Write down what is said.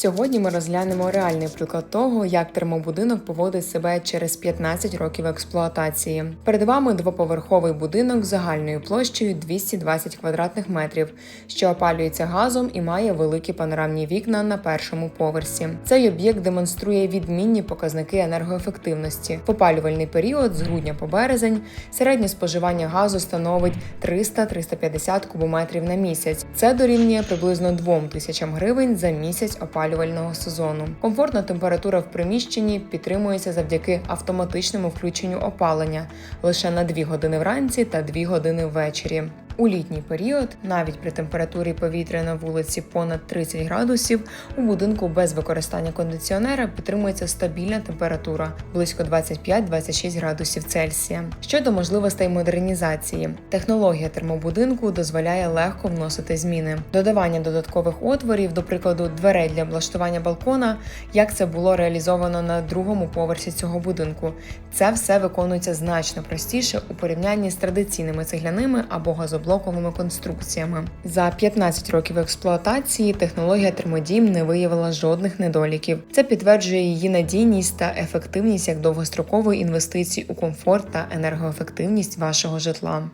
Сьогодні ми розглянемо реальний приклад того, як термобудинок поводить себе через 15 років експлуатації. Перед вами двоповерховий будинок з загальною площею 220 квадратних метрів, що опалюється газом і має великі панорамні вікна на першому поверсі. Цей об'єкт демонструє відмінні показники енергоефективності. В опалювальний період з грудня по березень середнє споживання газу становить 300-350 кубометрів на місяць. Це дорівнює приблизно 2 тисячам гривень за місяць опалювального сезону. Комфортна температура в приміщенні підтримується завдяки автоматичному включенню опалення лише на 2 години вранці та 2 години ввечері. У літній період, навіть при температурі повітря на вулиці понад 30 градусів, у будинку без використання кондиціонера підтримується стабільна температура близько 25-26 градусів Цельсія. Щодо можливостей модернізації, технологія термобудинку дозволяє легко вносити зміни. Додавання додаткових отворів, до прикладу, дверей для облаштування балкона, як це було реалізовано на другому поверсі цього будинку. Це все виконується значно простіше у порівнянні з традиційними цегляними або газоблоковими конструкціями. За 15 років експлуатації технологія термодім не виявила жодних недоліків. Це підтверджує її надійність та ефективність як довгострокової інвестиції у комфорт та енергоефективність вашого житла.